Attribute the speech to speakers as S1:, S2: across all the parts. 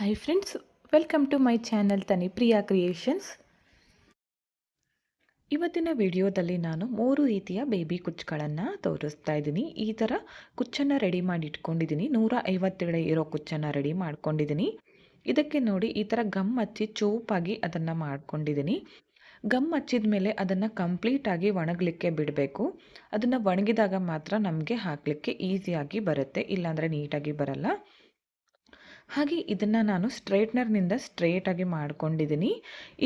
S1: Hi friends welcome to my channel Tani Priya creations ಇವತ್ತಿನ ವಿಡಿಯೋದಲ್ಲಿ ನಾನು ಮೂರು ರೀತಿಯ ಬೇಬಿ ಕುಚ್ಚುಗಳನ್ನು ತೋರಿಸ್ತಾ ಇದ್ದೀನಿ. ಈ ಥರ ಕುಚ್ಚನ್ನು ರೆಡಿ ಮಾಡಿ ಇಟ್ಕೊಂಡಿದ್ದೀನಿ. ನೂರ ಐವತ್ತೇಳು ಇರೋ ಕುಚ್ಚನ್ನು ರೆಡಿ ಮಾಡ್ಕೊಂಡಿದ್ದೀನಿ. ಇದಕ್ಕೆ ನೋಡಿ ಈ ಥರ ಗಮ್ ಹಚ್ಚಿ ಚೂಪಾಗಿ ಅದನ್ನು ಮಾಡ್ಕೊಂಡಿದ್ದೀನಿ. ಗಮ್ ಹಚ್ಚಿದ ಮೇಲೆ ಅದನ್ನು ಕಂಪ್ಲೀಟಾಗಿ ಒಣಗಲಿಕ್ಕೆ ಬಿಡಬೇಕು. ಅದನ್ನು ಒಣಗಿದಾಗ ಮಾತ್ರ ನಮಗೆ ಹಾಕಲಿಕ್ಕೆ ಈಸಿಯಾಗಿ ಬರುತ್ತೆ. ಇಲ್ಲಾಂದರೆ ನೀಟಾಗಿ ಬರಲ್ಲ. ಹಾಗೆ ಇದನ್ನು ನಾನು ಸ್ಟ್ರೈಟ್ನರ್ನಿಂದ ಸ್ಟ್ರೇಟಾಗಿ ಮಾಡ್ಕೊಂಡಿದ್ದೀನಿ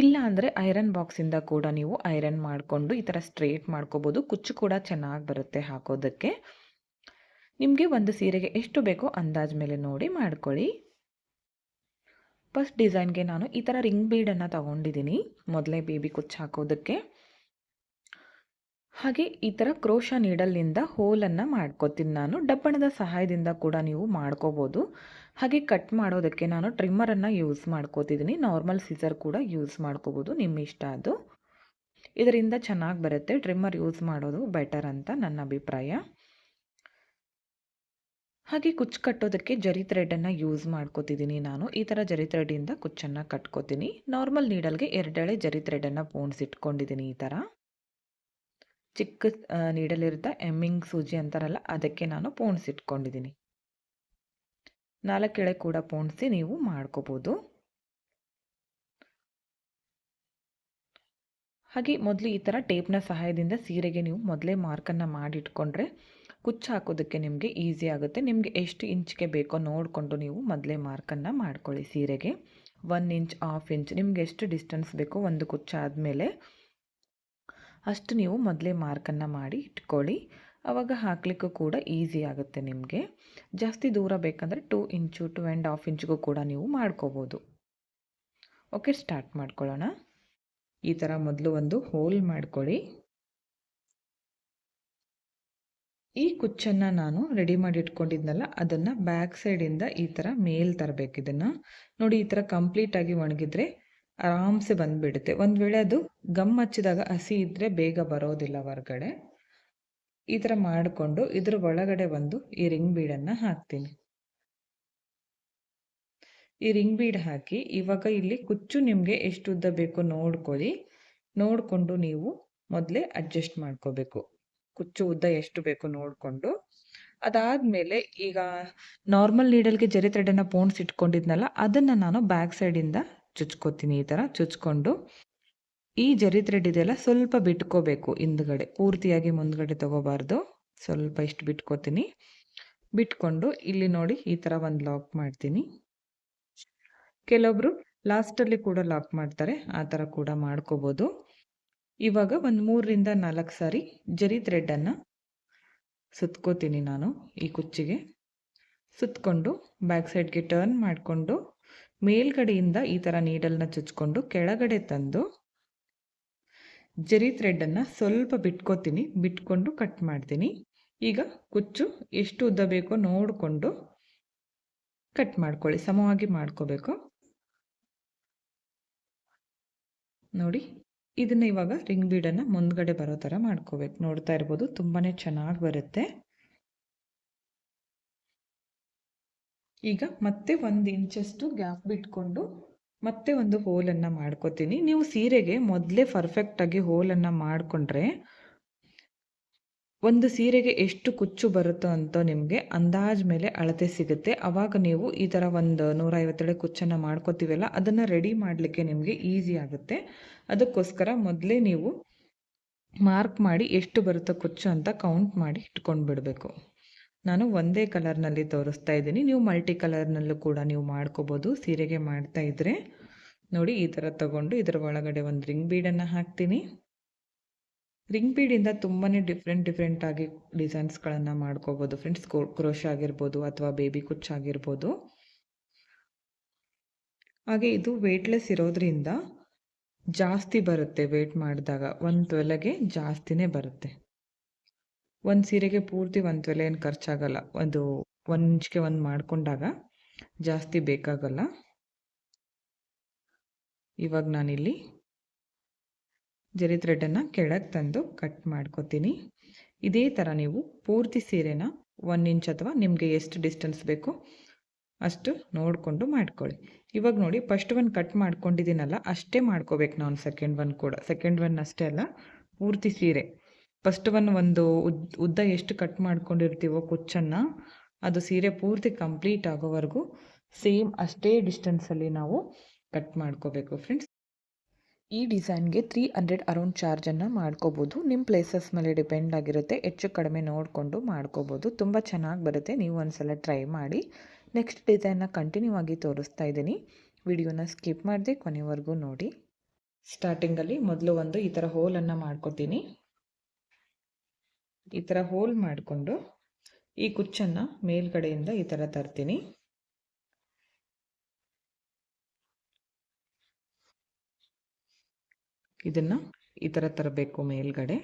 S1: ಇಲ್ಲ ಅಂದರೆ ಐರನ್ ಬಾಕ್ಸಿಂದ ಕೂಡ ನೀವು ಐರನ್ ಮಾಡಿಕೊಂಡು ಈ ಥರ ಸ್ಟ್ರೇಟ್ ಮಾಡ್ಕೋಬೋದು. ಕುಚ್ಚು ಕೂಡ ಚೆನ್ನಾಗಿ ಬರುತ್ತೆ ಹಾಕೋದಕ್ಕೆ. ನಿಮಗೆ ಒಂದು ಸೀರೆಗೆ ಎಷ್ಟು ಬೇಕೋ ಅಂದಾಜು ಮೇಲೆ ನೋಡಿ ಮಾಡ್ಕೊಳ್ಳಿ. ಫಸ್ಟ್ ಡಿಸೈನ್ಗೆ ನಾನು ಈ ಥರ ರಿಂಗ್ ಬೀಡನ್ನು ತಗೊಂಡಿದ್ದೀನಿ ಮೊದಲೇ ಬೇಬಿ ಕುಚ್ಚು ಹಾಕೋದಕ್ಕೆ. ಹಾಗೆ ಈ ಥರ ಕ್ರೋಶ ನೀಡಲ್ನಿಂದ ಹೋಲನ್ನು ಮಾಡ್ಕೋತೀನಿ ನಾನು. ಡಬ್ಬಣದ ಸಹಾಯದಿಂದ ಕೂಡ ನೀವು ಮಾಡ್ಕೋಬೋದು. ಹಾಗೆ ಕಟ್ ಮಾಡೋದಕ್ಕೆ ನಾನು ಟ್ರಿಮ್ಮರನ್ನು ಯೂಸ್ ಮಾಡ್ಕೋತಿದ್ದೀನಿ ನಾರ್ಮಲ್ ಸೀಸರ್ ಕೂಡ ಯೂಸ್ ಮಾಡ್ಕೋಬೋದು ನಿಮ್ಮ ಇಷ್ಟ ಅದು. ಇದರಿಂದ ಚೆನ್ನಾಗಿ ಬರುತ್ತೆ. ಟ್ರಿಮ್ಮರ್ ಯೂಸ್ ಮಾಡೋದು ಬೆಟರ್ ಅಂತ ನನ್ನ ಅಭಿಪ್ರಾಯ. ಹಾಗೆ ಕುಚ್ಚು ಕಟ್ಟೋದಕ್ಕೆ ಜರಿ ಥ್ರೆಡನ್ನು ಯೂಸ್ ಮಾಡ್ಕೋತಿದ್ದೀನಿ ನಾನು. ಈ ಥರ ಜರಿ ಥ್ರೆಡಿಂದ ಕುಚ್ಚನ್ನು ಕಟ್ಕೋತೀನಿ. ನಾರ್ಮಲ್ ನೀಡಲ್ಗೆ ಎರಡೆಳೆ ಜರಿ ಥ್ರೆಡನ್ನು ಪೋಣಿಸಿಟ್ಕೊಂಡಿದ್ದೀನಿ ಈ ಥರ ಚಿಕ್ಕ ನೀಡಲಿರುತ್ತೆ ಎಮ್ಮಿಂಗ್ ಸೂಜಿ ಅಂತಾರಲ್ಲ, ಅದಕ್ಕೆ ನಾನು ಪೋಣಿಸಿಟ್ಕೊಂಡಿದ್ದೀನಿ ನಾಲ್ಕೆಳೆ ಕೂಡ ಪೋಣಿಸಿ ನೀವು ಮಾಡ್ಕೋಬೋದು. ಹಾಗೆ ಮೊದಲು ಈ ಥರ ಟೇಪ್ನ ಸಹಾಯದಿಂದ ಸೀರೆಗೆ ನೀವು ಮೊದಲೇ ಮಾರ್ಕನ್ನು ಮಾಡಿಟ್ಕೊಂಡ್ರೆ ಕುಚ್ಚು ಹಾಕೋದಕ್ಕೆ ನಿಮಗೆ ಈಸಿ ಆಗುತ್ತೆ. ನಿಮಗೆ ಎಷ್ಟು ಇಂಚ್ಗೆ ಬೇಕೋ ನೋಡಿಕೊಂಡು ನೀವು ಮೊದಲೇ ಮಾರ್ಕನ್ನು ಮಾಡ್ಕೊಳ್ಳಿ ಸೀರೆಗೆ. ಒನ್ ಇಂಚ್, ಹಾಫ್ ಇಂಚ್, ನಿಮ್ಗೆ ಎಷ್ಟು ಡಿಸ್ಟೆನ್ಸ್ ಬೇಕೋ ಒಂದು ಕುಚ್ಚು ಆದಮೇಲೆ ಅಷ್ಟು ನೀವು ಮೊದಲೇ ಮಾರ್ಕನ್ನು ಮಾಡಿ ಇಟ್ಕೊಳ್ಳಿ. ಆವಾಗ ಹಾಕಲಿಕ್ಕೂ ಕೂಡ ಈಸಿ ಆಗುತ್ತೆ ನಿಮಗೆ. ಜಾಸ್ತಿ ದೂರ ಬೇಕಂದರೆ two inch two and half ಇಂಚ್ಗೂ ಕೂಡ ನೀವು ಮಾಡ್ಕೋಬೋದು. ಓಕೆ ಸ್ಟಾರ್ಟ್ ಮಾಡ್ಕೊಳ್ಳೋಣ. ಈ ಥರ ಮೊದಲು ಒಂದು ಹೋಲ್ ಮಾಡ್ಕೊಳ್ಳಿ. ಈ ಕುಚ್ಚನ್ನು ನಾನು ರೆಡಿ ಮಾಡಿ ಇಟ್ಕೊಂಡಿದ್ನಲ್ಲ, ಅದನ್ನು ಬ್ಯಾಕ್ ಸೈಡಿಂದ ಈ ಥರ ಮೇಲ್ ತರಬೇಕು ಇದನ್ನು. ನೋಡಿ, ಈ ಥರ ಕಂಪ್ಲೀಟಾಗಿ ಒಣಗಿದ್ರೆ ಆರಾಮ್ಸೆ ಬಂದ್ಬಿಡುತ್ತೆ. ಒಂದು ವೇಳೆ ಅದು ಗಮ್ ಹಚ್ಚಿದಾಗ ಹಸಿ ಇದ್ದರೆ ಬೇಗ ಬರೋದಿಲ್ಲ ಹೊರಗಡೆ. ಈ ಥರ ಮಾಡಿಕೊಂಡು ಇದ್ರ ಒಳಗಡೆ ಒಂದು ಈ ರಿಂಗ್ ಬೀಡನ್ನು ಹಾಕ್ತೀನಿ. ಈ ರಿಂಗ್ ಬೀಡ್ ಹಾಕಿ ಇವಾಗ ಇಲ್ಲಿ ಕುಚ್ಚು ನಿಮಗೆ ಎಷ್ಟು ಉದ್ದ ಬೇಕು ನೋಡ್ಕೊಳ್ಳಿ. ನೋಡಿಕೊಂಡು ನೀವು ಮೊದಲೇ ಅಡ್ಜಸ್ಟ್ ಮಾಡ್ಕೋಬೇಕು. ಕುಚ್ಚು ಉದ್ದ ಎಷ್ಟು ಬೇಕು ನೋಡಿಕೊಂಡು. ಅದಾದಮೇಲೆ ಈಗ ನಾರ್ಮಲ್ ನೀಡಲ್ಗೆ ಜರಿ ಥ್ರೆಡನ್ನು ಪೋಣಿಸಿಟ್ಕೊಂಡಿದ್ನಲ್ಲ ಅದನ್ನು ನಾನು ಬ್ಯಾಕ್ ಸೈಡಿಂದ ಚುಚ್ಕೋತೀನಿ ಈ ಥರ ಚುಚ್ಕೊಂಡು ಈ ಜರಿ ಥ್ರೆಡ್ ಇದೆಲ್ಲ ಸ್ವಲ್ಪ ಬಿಟ್ಕೋಬೇಕು ಹಿಂದ್ಗಡೆ. ಪೂರ್ತಿಯಾಗಿ ಮುಂದ್ಗಡೆ ತಗೋಬಾರ್ದು. ಸ್ವಲ್ಪ ಇಷ್ಟು ಬಿಟ್ಕೋತೀನಿ. ಬಿಟ್ಕೊಂಡು ಇಲ್ಲಿ ನೋಡಿ ಈ ಥರ ಒಂದು ಲಾಕ್ ಮಾಡ್ತೀನಿ. ಕೆಲವೊಬ್ರು ಲಾಸ್ಟಲ್ಲಿ ಕೂಡ ಲಾಕ್ ಮಾಡ್ತಾರೆ. ಆ ಥರ ಕೂಡ ಮಾಡ್ಕೋಬೋದು. ಇವಾಗ ಒಂದು ಮೂರರಿಂದ ನಾಲ್ಕು ಸಾರಿ ಜರಿ ಥ್ರೆಡ್ಡನ್ನು ಸುತ್ಕೋತೀನಿ ನಾನು ಈ ಕುಚ್ಚಿಗೆ. ಸುತ್ತಕೊಂಡು ಬ್ಯಾಕ್ ಸೈಡ್ಗೆ ಟರ್ನ್ ಮಾಡಿಕೊಂಡು ಮೇಲ್ಗಡೆಯಿಂದ ಈ ಥರ ನೀಡಲ್ನ ಚುಚ್ಕೊಂಡು ಕೆಳಗಡೆ ತಂದು ಜರಿ ಥ್ರೆಡ್ಡನ್ನು ಸ್ವಲ್ಪ ಬಿಟ್ಕೋತೀನಿ, ಬಿಟ್ಕೊಂಡು ಕಟ್ ಮಾಡ್ತೀನಿ. ಈಗ ಕುಚ್ಚು ಎಷ್ಟು ಉದ್ದ ಬೇಕೋ ನೋಡಿಕೊಂಡು ಕಟ್ ಮಾಡ್ಕೊಳ್ಳಿ, ಸಮವಾಗಿ ಮಾಡ್ಕೋಬೇಕು. ನೋಡಿ, ಇದನ್ನ ಇವಾಗ ರಿಂಗ್ ಬೀಡನ್ನು ಮುಂದ್ಗಡೆ ಬರೋ ಥರ ಮಾಡ್ಕೋಬೇಕು. ನೋಡ್ತಾ ಇರ್ಬೋದು ತುಂಬಾ ಚೆನ್ನಾಗಿ ಬರುತ್ತೆ. ಈಗ ಮತ್ತೆ ಒಂದು ಇಂಚಷ್ಟು ಗ್ಯಾಪ್ ಬಿಟ್ಕೊಂಡು ಮತ್ತೆ ಒಂದು ಹೋಲನ್ನು ಮಾಡ್ಕೋತೀನಿ. ನೀವು ಸೀರೆಗೆ ಮೊದಲೇ ಪರ್ಫೆಕ್ಟಾಗಿ ಹೋಲನ್ನು ಮಾಡಿಕೊಂಡ್ರೆ ಒಂದು ಸೀರೆಗೆ ಎಷ್ಟು ಕುಚ್ಚು ಬರುತ್ತೋ ಅಂತ ನಿಮಗೆ ಅಂದಾಜ್ ಮೇಲೆ ಅಳತೆ ಸಿಗುತ್ತೆ. ಆವಾಗ ನೀವು ಈ ಥರ ಒಂದು ನೂರ ಐವತ್ತೇಳು ಕುಚ್ಚನ್ನು ಮಾಡ್ಕೋತೀವಲ್ಲ, ಅದನ್ನು ರೆಡಿ ಮಾಡಲಿಕ್ಕೆ ನಿಮಗೆ ಈಸಿ ಆಗುತ್ತೆ. ಅದಕ್ಕೋಸ್ಕರ ಮೊದಲೇ ನೀವು ಮಾರ್ಕ್ ಮಾಡಿ ಎಷ್ಟು ಬರುತ್ತೋ ಕುಚ್ಚು ಅಂತ ಕೌಂಟ್ ಮಾಡಿ ಇಟ್ಕೊಂಡು ಬಿಡಬೇಕು ನಾನು ಒಂದೇ ಕಲರ್ನಲ್ಲಿ ತೋರಿಸ್ತಾ ಇದ್ದೀನಿ. ನೀವು ಮಲ್ಟಿ ಕಲರ್ನಲ್ಲೂ ಕೂಡ ನೀವು ಮಾಡ್ಕೋಬೋದು. ಸೀರೆಗೆ ಮಾಡ್ತಾ ಇದ್ದರೆ ನೋಡಿ ಈ ಥರ ತಗೊಂಡು ಇದರ ಒಳಗಡೆ ಒಂದು ರಿಂಗ್ ಬೀಡನ್ನು ಹಾಕ್ತೀನಿ. ರಿಂಗ್ ಬೀಡಿಂದ ತುಂಬಾ ಡಿಫ್ರೆಂಟ್ ಡಿಫ್ರೆಂಟಾಗಿ ಡಿಸೈನ್ಸ್ಗಳನ್ನು ಮಾಡ್ಕೋಬೋದು. ಫ್ರೆಂಡ್ಸ್ ಕ್ರೋಶ ಆಗಿರ್ಬೋದು ಅಥವಾ ಬೇಬಿ ಕುಚ್ ಆಗಿರ್ಬೋದು. ಹಾಗೆ ಇದು ವೇಟ್ಲೆಸ್ ಇರೋದ್ರಿಂದ ಜಾಸ್ತಿ ಬರುತ್ತೆ ವೆಯ್ಟ್ ಮಾಡಿದಾಗ. ಒಂದು ತೊಲೆಗೆ ಜಾಸ್ತಿನೇ ಬರುತ್ತೆ. ಒಂದು ಸೀರೆಗೆ ಪೂರ್ತಿ ಒಂದು ತೊಲೆ ಏನು ಖರ್ಚಾಗಲ್ಲ. ಒಂದು ಒಂದು ಇಂಚ್ಗೆ ಒಂದು ಮಾಡಿಕೊಂಡಾಗ ಜಾಸ್ತಿ ಬೇಕಾಗಲ್ಲ. ಇವಾಗ ನಾನಿಲ್ಲಿ ಜರಿ ಥ್ರೆಡನ್ನು ಕೆಳಗೆ ತಂದು ಕಟ್ ಮಾಡ್ಕೋತೀನಿ. ಇದೇ ಥರ ನೀವು ಪೂರ್ತಿ ಸೀರೆನ ಒನ್ ಇಂಚ್ ಅಥವಾ ನಿಮಗೆ ಎಷ್ಟು ಡಿಸ್ಟೆನ್ಸ್ ಬೇಕು ಅಷ್ಟು ನೋಡಿಕೊಂಡು ಮಾಡ್ಕೊಳ್ಳಿ. ಇವಾಗ ನೋಡಿ, ಫಸ್ಟ್ ಒನ್ ಕಟ್ ಮಾಡ್ಕೊಂಡಿದ್ದೀನಲ್ಲ, ಅಷ್ಟೇ ಮಾಡ್ಕೋಬೇಕು ನಾನು ಸೆಕೆಂಡ್ ಒನ್ ಕೂಡ. ಸೆಕೆಂಡ್ ಒನ್ ಅಷ್ಟೇ ಅಲ್ಲ, ಪೂರ್ತಿ ಸೀರೆ. ಫಸ್ಟ್ ಒನ್ ಒಂದು ಉದ್ದ ಉದ್ದ ಎಷ್ಟು ಕಟ್ ಮಾಡ್ಕೊಂಡಿರ್ತೀವೋ ಕುಚ್ಚನ್ನು, ಅದು ಸೀರೆ ಪೂರ್ತಿ ಕಂಪ್ಲೀಟ್ ಆಗೋವರೆಗೂ ಸೇಮ್ ಅಷ್ಟೇ ಡಿಸ್ಟೆನ್ಸಲ್ಲಿ ನಾವು ಕಟ್ ಮಾಡ್ಕೋಬೇಕು ಫ್ರೆಂಡ್ಸ್ ಈ ಡಿಸೈನ್ಗೆ ತ್ರೀ ಹಂಡ್ರೆಡ್ ಅರೌಂಡ್ ಚಾರ್ಜನ್ನು ಮಾಡ್ಕೋಬೋದು. ನಿಮ್ಮ ಪ್ಲೇಸಸ್ ಮೇಲೆ ಡಿಪೆಂಡ್ ಆಗಿರುತ್ತೆ, ಹೆಚ್ಚು ಕಡಿಮೆ ನೋಡಿಕೊಂಡು ಮಾಡ್ಕೋಬೋದು. ತುಂಬ ಚೆನ್ನಾಗಿ ಬರುತ್ತೆ, ನೀವು ಒಂದ್ಸಲ ಟ್ರೈ ಮಾಡಿ. ನೆಕ್ಸ್ಟ್ ಡಿಸೈನ್ನ ಕಂಟಿನ್ಯೂ ಆಗಿ ತೋರಿಸ್ತಾ ಇದ್ದೀನಿ. ವಿಡಿಯೋನ ಸ್ಕಿಪ್ ಮಾಡದೆ ಕೊನೆವರೆಗೂ ನೋಡಿ. ಸ್ಟಾರ್ಟಿಂಗಲ್ಲಿ ಮೊದಲು ಒಂದು ಈ ಥರ ಹೋಲನ್ನು ಮಾಡ್ಕೊತೀನಿ. ಈ ಥರ ಹೋಲ್ ಮಾಡಿಕೊಂಡು ಈ ಕುಚ್ಚನ್ನು ಮೇಲ್ಗಡೆಯಿಂದ ಈ ಥರ ತರ್ತೀನಿ. ಇದನ್ನು ಈ ಥರ ತರಬೇಕು ಮೇಲ್ಗಡೆ.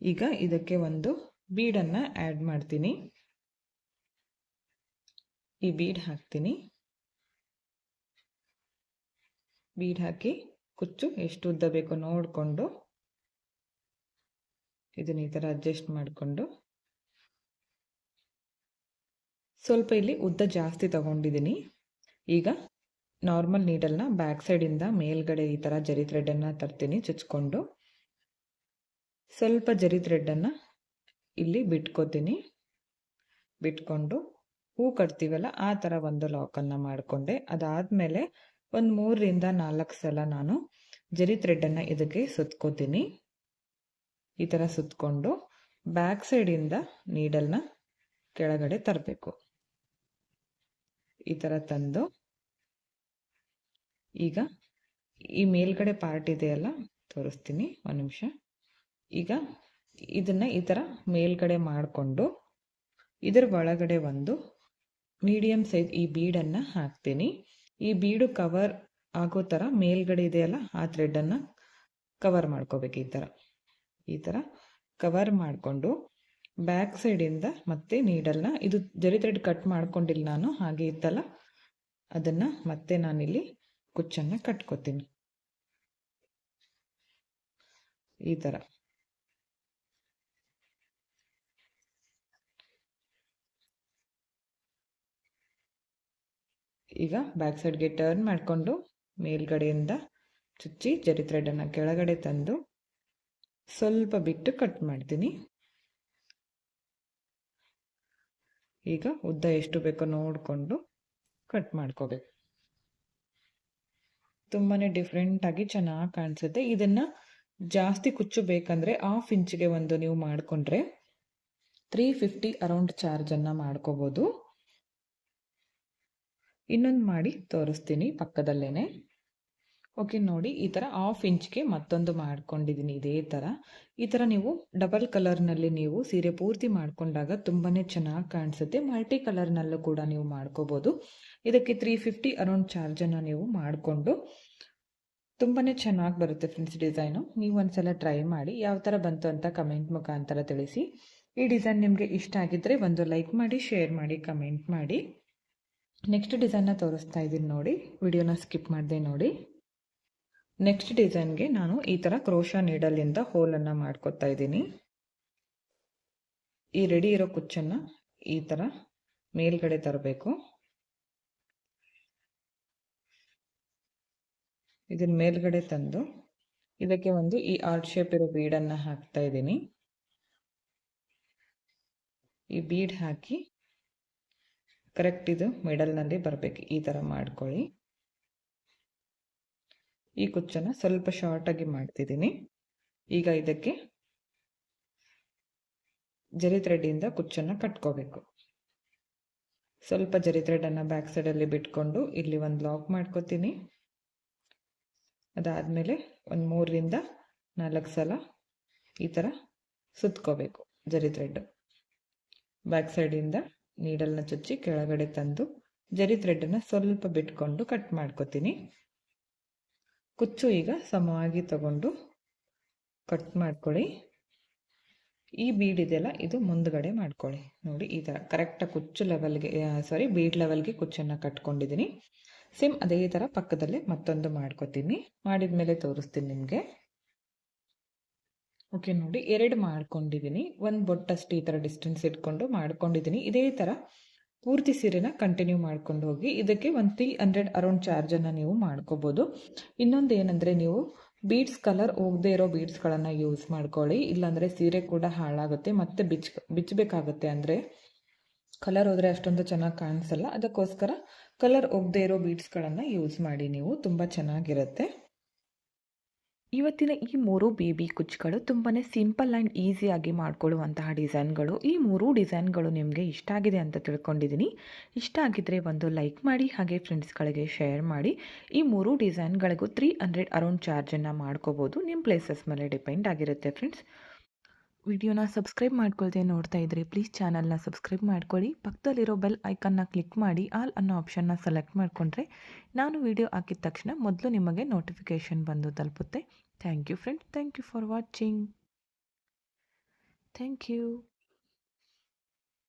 S1: ಈಗ ಇದಕ್ಕೆ ಒಂದು ಬೀಡನ್ನು ಆ್ಯಡ್ ಮಾಡ್ತೀನಿ. ಈ ಬೀಡ್ ಹಾಕ್ತೀನಿ. ಬೀಡ್ ಹಾಕಿ ಕುಚ್ಚು ಎಷ್ಟು ಉದ್ದ ಬೇಕೋ ನೋಡಿಕೊಂಡು ಇದನ್ನ ಈ ಥರ ಅಡ್ಜಸ್ಟ್ ಮಾಡಿಕೊಂಡು ಸ್ವಲ್ಪ ಇಲ್ಲಿ ಉದ್ದ ಜಾಸ್ತಿ ತಗೊಂಡಿದ್ದೀನಿ. ಈಗ ನಾರ್ಮಲ್ ನೀಡಲ್ನ ಬ್ಯಾಕ್ ಸೈಡಿಂದ ಮೇಲ್ಗಡೆ ಈ ಥರ ಜರಿ ಥ್ರೆಡನ್ನು ತರ್ತೀನಿ ಚುಚ್ಕೊಂಡು. ಸ್ವಲ್ಪ ಜರಿ ಥ್ರೆಡನ್ನು ಇಲ್ಲಿ ಬಿಟ್ಕೋತೀನಿ. ಬಿಟ್ಕೊಂಡು ಹೂ ಕಟ್ತೀವಲ್ಲ ಆ ಥರ ಒಂದು ಲಾಕನ್ನು ಮಾಡಿಕೊಂಡೆ. ಅದಾದಮೇಲೆ ಒಂದು ಮೂರರಿಂದ ನಾಲ್ಕು ಸಲ ನಾನು ಜರಿ ಥ್ರೆಡ್ಡನ್ನು ಇದಕ್ಕೆ ಸುತ್ಕೋತೀನಿ. ಈ ಥರ ಸುತ್ಕೊಂಡು ಬ್ಯಾಕ್ ಸೈಡಿಂದ ನೀಡಲ್ನ ಕೆಳಗಡೆ ತರಬೇಕು. ಈ ಥರ ತಂದು ಈಗ ಈ ಮೇಲ್ಗಡೆ ಪಾರ್ಟ್ ಇದೆಯಲ್ಲ ತೋರಿಸ್ತೀನಿ ಒಂದು ನಿಮಿಷ. ಈಗ ಇದನ್ನು ಈ ಥರ ಮೇಲ್ಗಡೆ ಮಾಡಿಕೊಂಡು ಇದರ ಒಳಗಡೆ ಒಂದು ಮೀಡಿಯಮ್ ಸೈಜ್ ಈ ಬೀಡನ್ನು ಹಾಕ್ತೀನಿ. ಈ ಬೀಡು ಕವರ್ ಆಗೋ ಥರ ಮೇಲ್ಗಡೆ ಇದೆಯಲ್ಲ ಆ ಥ್ರೆಡನ್ನು ಕವರ್ ಮಾಡ್ಕೋಬೇಕು ಈ ಥರ ಈ ಥರ ಕವರ್ ಮಾಡಿಕೊಂಡು ಬ್ಯಾಕ್ ಸೈಡಿಂದ ಮತ್ತೆ ನೀಡಲ್ನ ಇದು ಜರಿ ಥ್ರೆಡ್ ಕಟ್ ಮಾಡ್ಕೊಂಡಿಲ್ಲ ನಾನು, ಹಾಗೆ ಇತ್ತಲ್ಲ, ಅದನ್ನು ಮತ್ತೆ ನಾನಿಲ್ಲಿ ಕುಚ್ಚನ್ನು ಕಟ್ಕೋತೀನಿ. ಈ ಥರ ಈಗ ಬ್ಯಾಕ್ ಸೈಡ್ಗೆ ಟರ್ನ್ ಮಾಡಿಕೊಂಡು ಮೇಲ್ಗಡೆಯಿಂದ ಚುಚ್ಚಿ ಜರಿ ಥ್ರೆಡನ್ನು ಕೆಳಗಡೆ ತಂದು ಸ್ವಲ್ಪ ಬಿಟ್ಟು ಕಟ್ ಮಾಡ್ತೀನಿ. ಈಗ ಉದ್ದ ಎಷ್ಟು ಬೇಕೋ ನೋಡಿಕೊಂಡು ಕಟ್ ಮಾಡ್ಕೋಬೇಕು. ತುಂಬಾ ಡಿಫ್ರೆಂಟಾಗಿ ಚೆನ್ನಾಗಿ ಕಾಣಿಸುತ್ತೆ. ಇದನ್ನು ಜಾಸ್ತಿ ಕುಚ್ಚು ಬೇಕಂದರೆ ಹಾಫ್ ಇಂಚಿಗೆ ಒಂದು ನೀವು ಮಾಡಿಕೊಂಡ್ರೆ ತ್ರೀ ಫಿಫ್ಟಿ ಅರೌಂಡ್ ಚಾರ್ಜನ್ನು ಮಾಡ್ಕೋಬೋದು. ಇನ್ನೊಂದು ಮಾಡಿ ತೋರಿಸ್ತೀನಿ ಪಕ್ಕದಲ್ಲೇ ಓಕೆ ನೋಡಿ, ಈ ಥರ ಹಾಫ್ ಇಂಚ್ಗೆ ಮತ್ತೊಂದು ಮಾಡ್ಕೊಂಡಿದ್ದೀನಿ ಇದೇ ಥರ ಈ ಥರ ನೀವು ಡಬಲ್ ಕಲರ್ನಲ್ಲಿ ನೀವು ಸೀರೆ ಪೂರ್ತಿ ಮಾಡಿಕೊಂಡಾಗ ತುಂಬಾ ಚೆನ್ನಾಗಿ ಕಾಣಿಸುತ್ತೆ. ಮಲ್ಟಿ ಕಲರ್ನಲ್ಲೂ ಕೂಡ ನೀವು ಮಾಡ್ಕೋಬೋದು. ಇದಕ್ಕೆ ತ್ರೀ ಫಿಫ್ಟಿ ಅರೌಂಡ್ ಚಾರ್ಜನ್ನು ನೀವು ಮಾಡಿಕೊಂಡು ತುಂಬಾ ಚೆನ್ನಾಗಿ ಬರುತ್ತೆ ಫ್ರೆಂಡ್ಸ್ ಡಿಸೈನು ನೀವು ಒಂದ್ಸಲ ಟ್ರೈ ಮಾಡಿ, ಯಾವ ಥರ ಬಂತು ಅಂತ ಕಮೆಂಟ್ ಮುಖಾಂತರ ತಿಳಿಸಿ. ಈ ಡಿಸೈನ್ ನಿಮಗೆ ಇಷ್ಟ ಆಗಿದ್ದರೆ ಒಂದು ಲೈಕ್ ಮಾಡಿ ಶೇರ್ ಮಾಡಿ ಕಮೆಂಟ್ ಮಾಡಿ. ನೆಕ್ಸ್ಟ್ ಡಿಸೈನ್ನ ತೋರಿಸ್ತಾ ಇದ್ದೀನಿ ನೋಡಿ. ವಿಡಿಯೋನ ಸ್ಕಿಪ್ ಮಾಡಿದೆ ನೋಡಿ. ನೆಕ್ಸ್ಟ್ ಡಿಸೈನ್ಗೆ ನಾನು ಈ ಥರ ಕ್ರೋಶ ನೀಡಲಿಂದ ಹೋಲನ್ನು ಮಾಡ್ಕೊತಾ ಇದ್ದೀನಿ. ಈ ರೆಡಿ ಇರೋ ಕುಚ್ಚನ್ನು ಈ ಥರ ಮೇಲ್ಗಡೆ ತರಬೇಕು. ಇದನ್ನ ಮೇಲ್ಗಡೆ ತಂದು ಇದಕ್ಕೆ ಒಂದು ಈ ಆರ್ಟ್ ಶೇಪ್ ಇರೋ ಬೀಡನ್ನು ಹಾಕ್ತಾ ಇದ್ದೀನಿ. ಈ ಬೀಡ್ ಹಾಕಿ ಕರೆಕ್ಟ್ ಇದು. ಮಿಡಲ್ನಲ್ಲಿ ಬರಬೇಕು. ಈ ಥರ ಮಾಡ್ಕೊಳ್ಳಿ. ಈ ಕುಚ್ಚನ್ನು ಸ್ವಲ್ಪ ಶಾರ್ಟಾಗಿ ಮಾಡ್ತಿದ್ದೀನಿ. ಈಗ ಇದಕ್ಕೆ ಜರಿ ಥ್ರೆಡ್ಡಿಂದ ಕುಚ್ಚನ್ನು ಕಟ್ಕೋಬೇಕು. ಸ್ವಲ್ಪ ಜರಿ ಥ್ರೆಡನ್ನು ಬ್ಯಾಕ್ ಸೈಡಲ್ಲಿ ಬಿಟ್ಕೊಂಡು ಇಲ್ಲಿ ಒಂದು ಲಾಕ್ ಮಾಡ್ಕೋತೀನಿ. ಅದಾದಮೇಲೆ ಒಂದು ಮೂರರಿಂದ ನಾಲ್ಕು ಸಲ ಈ ಥರ ಸುತ್ಕೋಬೇಕು ಜರಿ ಥ್ರೆಡ್ ಬ್ಯಾಕ್ ಸೈಡಿಂದ ನೀಡಲ್ನ ಚುಚ್ಚಿ ಕೆಳಗಡೆ ತಂದು ಜರಿ ಥ್ರೆಡ್ಡನ್ನು ಸ್ವಲ್ಪ ಬಿಟ್ಕೊಂಡು ಕಟ್ ಮಾಡ್ಕೋತೀನಿ. ಕುಚ್ಚು ಈಗ ಸಮವಾಗಿ ತಗೊಂಡು ಕಟ್ ಮಾಡ್ಕೊಳ್ಳಿ. ಈ ಬೀಡ್ ಇದೆಯಲ್ಲ, ಇದು ಮುಂದ್ಗಡೆ ಮಾಡ್ಕೊಳ್ಳಿ. ನೋಡಿ ಈ ಥರ ಕರೆಕ್ಟಾಗಿ ಕುಚ್ಚು ಲೆವೆಲ್ಗೆ ಸಾರಿ ಬೀಡ್ ಲೆವೆಲ್ಗೆ ಕುಚ್ಚನ್ನು ಕಟ್ಕೊಂಡಿದ್ದೀನಿ. ಸೇಮ್ ಅದೇ ಥರ ಪಕ್ಕದಲ್ಲೇ ಮತ್ತೊಂದು ಮಾಡ್ಕೊತೀನಿ. ಮಾಡಿದ ಮೇಲೆ ತೋರಿಸ್ತೀನಿ ನಿಮಗೆ. ಓಕೆ ನೋಡಿ, ಎರಡು ಮಾಡ್ಕೊಂಡಿದ್ದೀನಿ ಒಂದು ಬೊಟ್ಟಷ್ಟು ಈ ಥರ ಡಿಸ್ಟೆನ್ಸ್ ಇಟ್ಕೊಂಡು ಮಾಡ್ಕೊಂಡಿದ್ದೀನಿ ಇದೇ ಥರ ಪೂರ್ತಿ ಸೀರೆನ ಕಂಟಿನ್ಯೂ ಮಾಡ್ಕೊಂಡು ಹೋಗಿ, ಇದಕ್ಕೆ ಒಂದು ತ್ರೀ ಹಂಡ್ರೆಡ್ ಅರೌಂಡ್ ಚಾರ್ಜನ್ನು ನೀವು ಮಾಡ್ಕೋಬೋದು. ಇನ್ನೊಂದು ಏನಂದರೆ, ನೀವು ಬೀಡ್ಸ್ ಕಲರ್ ಹೋಗದೇ ಇರೋ ಬೀಡ್ಸ್ಗಳನ್ನು ಯೂಸ್ ಮಾಡ್ಕೊಳ್ಳಿ. ಇಲ್ಲಾಂದರೆ ಸೀರೆ ಕೂಡ ಹಾಳಾಗುತ್ತೆ. ಮತ್ತೆ ಬಿಚ್ ಬಿಚ್ಚಬೇಕಾಗುತ್ತೆ ಅಂದರೆ ಕಲರ್ ಹೋದರೆ ಅಷ್ಟೊಂದು ಚೆನ್ನಾಗಿ ಕಾಣಿಸಲ್ಲ. ಅದಕ್ಕೋಸ್ಕರ ಕಲರ್ ಹೋಗದೇ ಇರೋ ಬೀಡ್ಸ್ಗಳನ್ನು ಯೂಸ್ ಮಾಡಿ ನೀವು. ತುಂಬ ಚೆನ್ನಾಗಿರುತ್ತೆ. ಇವತ್ತಿನ ಈ ಮೂರು ಬೇಬಿ ಕುಚ್ಗಳು ತುಂಬಾ ಸಿಂಪಲ್ ಆ್ಯಂಡ್ ಈಸಿಯಾಗಿ ಮಾಡ್ಕೊಳ್ಳುವಂತಹ ಡಿಸೈನ್ಗಳು. ಈ ಮೂರು ಡಿಸೈನ್ಗಳು ನಿಮಗೆ ಇಷ್ಟ ಆಗಿದೆ ಅಂತ ತಿಳ್ಕೊಂಡಿದ್ದೀನಿ. ಇಷ್ಟ ಆಗಿದ್ದರೆ ಒಂದು ಲೈಕ್ ಮಾಡಿ, ಹಾಗೆ ಫ್ರೆಂಡ್ಸ್ಗಳಿಗೆ ಶೇರ್ ಮಾಡಿ. ಈ ಮೂರು ಡಿಸೈನ್ಗಳಿಗೂ ತ್ರೀ ಹಂಡ್ರೆಡ್ ಅರೌಂಡ್ ಚಾರ್ಜನ್ನು ಮಾಡ್ಕೋಬೋದು. ನಿಮ್ಮ ಪ್ಲೇಸಸ್ ಮೇಲೆ ಡಿಪೆಂಡ್ ಆಗಿರುತ್ತೆ ಫ್ರೆಂಡ್ಸ್. ವಿಡಿಯೋನ ಸಬ್ಸ್ಕ್ರೈಬ್ ಮಾಡ್ಕೊಳ್ದೆ ನೋಡ್ತಾ ಇದ್ರೆ ಪ್ಲೀಸ್ ಚಾನಲ್ನ ಸಬ್ಸ್ಕ್ರೈಬ್ ಮಾಡ್ಕೊಳ್ಳಿ. ಪಕ್ಕದಲ್ಲಿರೋ ಬೆಲ್ ಐಕನ್ನ ಕ್ಲಿಕ್ ಮಾಡಿ ಆಲ್ ಅನ್ನೋ ಆಪ್ಷನ್ನ ಸೆಲೆಕ್ಟ್ ಮಾಡಿಕೊಂಡ್ರೆ ನಾನು ವಿಡಿಯೋ ಹಾಕಿದ ತಕ್ಷಣ ಮೊದಲು ನಿಮಗೆ ನೋಟಿಫಿಕೇಷನ್ ಬಂದು ತಲುಪುತ್ತೆ. Thank you friends thank you for watching. Thank you.